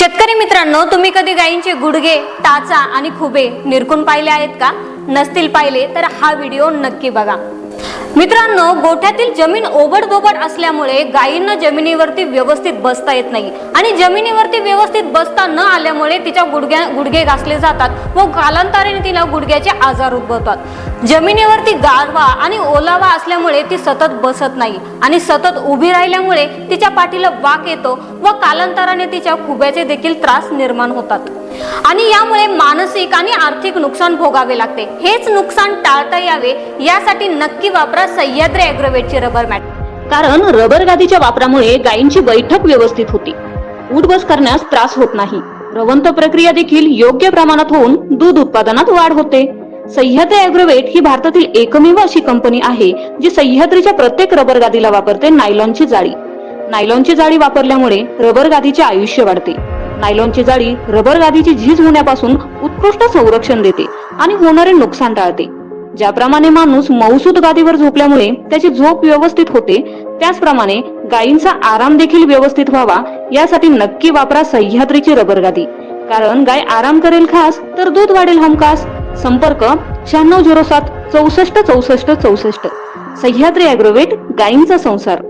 शेतकरी मित्रांनो तुम्ही कधी गायींचे गुडघे टाचा आणि खुबे निरकून पाहिले आहेत का? नसतील पाहिले तर हा व्हिडिओ नक्की बघा. मित्रांनो गोठ्यातील जमीन ओबडधोबड असल्यामुळे गायींना जमिनीवरती व्यवस्थित बसता येत नाही. आणि जमिनीवरती व्यवस्थित बसता न आल्यामुळे तिच्या गुडघ्या गुडघे घासले जातात व कालांतराने तिला गुडघ्याचे आजार उद्भवतात. जमिनीवरती गारवा आणि ओलावा असल्यामुळे ती सतत बसत नाही आणि सतत उभी राहिल्यामुळे तिच्या पाठीला वाक येतो व कालांतराने तिच्या खुब्याचे देखील त्रास निर्माण होतात. आणि यामुळे मानसिक आणि आर्थिक नुकसान भोगावे लागते. हेच नुकसान टाळता यावे यासाठी नक्की वापरा सह्याद्री अॅग्रोवेटची रबर मॅट. कारण रबर गादीच्या वापरामुळे गायींची बैठक व्यवस्थित होती. उठबस करण्यास त्रास होत नाही. रवंत प्रक्रिया देखील योग्य प्रमाणात होऊन दूध उत्पादनात वाढ होते. सह्याद्री अॅग्रोवेट ही भारतातील एकमेव अशी कंपनी आहे जी सह्याद्रीच्या प्रत्येक रबर गादीला वापरते नायलॉनची जाळी. नायलॉनची जाळी वापरल्यामुळे रबर गादीचे आयुष्य वाढते. नायलॉनची जाळी रबर गादीची झीज होण्यापासून उत्कृष्ट संरक्षण देते आणि होणारे नुकसान टाळते. ज्याप्रमाणे माणूस मौसूद गादीवर झोपल्यामुळे त्याची झोप व्यवस्थित होते त्याचप्रमाणे गायींचा आराम देखील व्यवस्थित व्हावा यासाठी नक्की वापरा सह्याद्रीची रबर गादी. कारण गाय आराम करेल खास तर दूध वाढेल हमखास. संपर्क शहाण्णव झिरो सात चौसष्ट चौसष्ट चौसष्ट. सह्याद्री अॅग्रोवेट गायींचा संसार.